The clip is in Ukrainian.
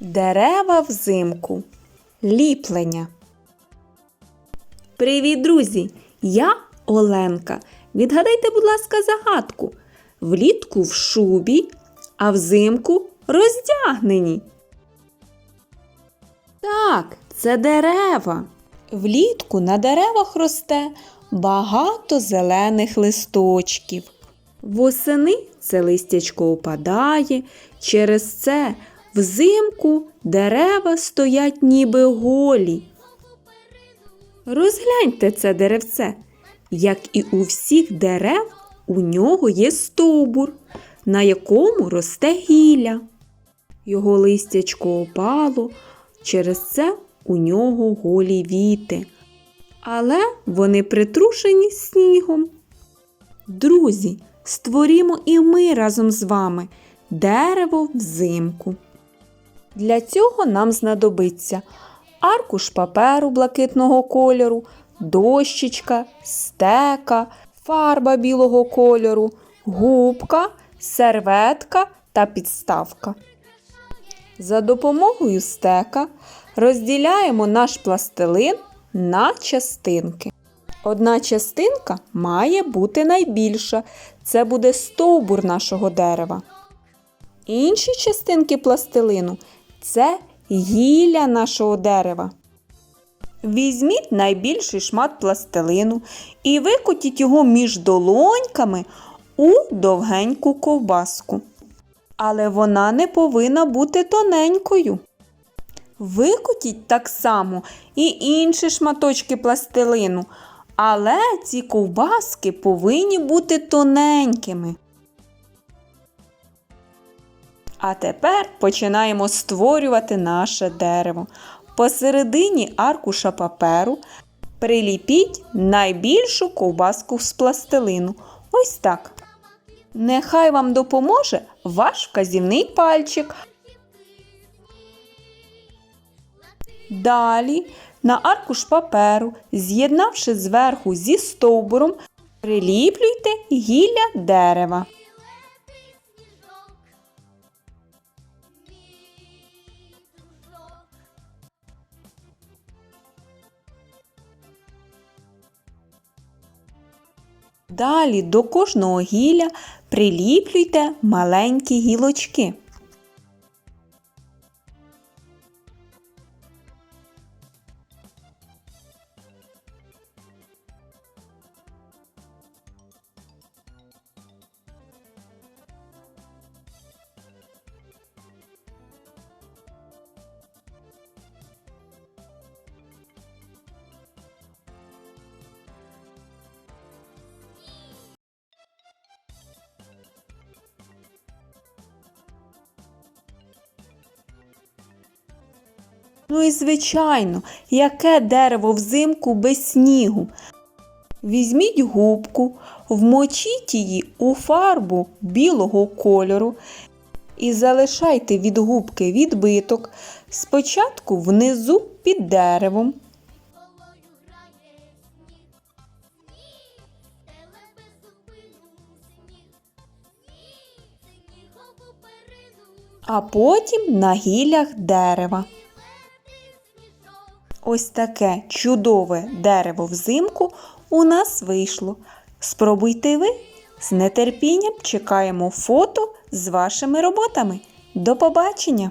Дерева взимку. Ліплення. Привіт, друзі! Я Оленка. Відгадайте, будь ласка, загадку. Влітку в шубі, а взимку роздягнені. Так, це дерева. Влітку на деревах росте багато зелених листочків. Восени це листячко опадає, через це взимку дерева стоять ніби голі. Розгляньте це деревце. Як і у всіх дерев, у нього є стовбур, на якому росте гілля. Його листячко опало, через це у нього голі віти. Але вони притрушені снігом. Друзі, створімо і ми разом з вами дерево взимку. Для цього нам знадобиться аркуш паперу блакитного кольору, дощечка, стека, фарба білого кольору, губка, серветка та підставка. За допомогою стека розділяємо наш пластилин на частинки. Одна частинка має бути найбільша. Це буде стовбур нашого дерева. Інші частинки пластилину це гілля нашого дерева. Візьміть найбільший шмат пластилину і викотіть його між долоньками у довгеньку ковбаску. Але вона не повинна бути тоненькою. Викотіть так само і інші шматочки пластилину, але ці ковбаски повинні бути тоненькими. А тепер починаємо створювати наше дерево. Посередині аркуша паперу приліпіть найбільшу ковбаску з пластилину. Ось так. Нехай вам допоможе ваш вказівний пальчик. Далі на аркуш паперу, з'єднавши зверху зі стовбуром, приліплюйте гілля дерева. Далі до кожного гілля приліплюйте маленькі гілочки. Ну і звичайно, яке дерево взимку без снігу. Візьміть губку, вмочіть її у фарбу білого кольору і залишайте від губки відбиток спочатку внизу під деревом. А потім на гіллях дерева. Ось таке чудове дерево взимку у нас вийшло. Спробуйте ви. З нетерпінням чекаємо фото з вашими роботами. До побачення!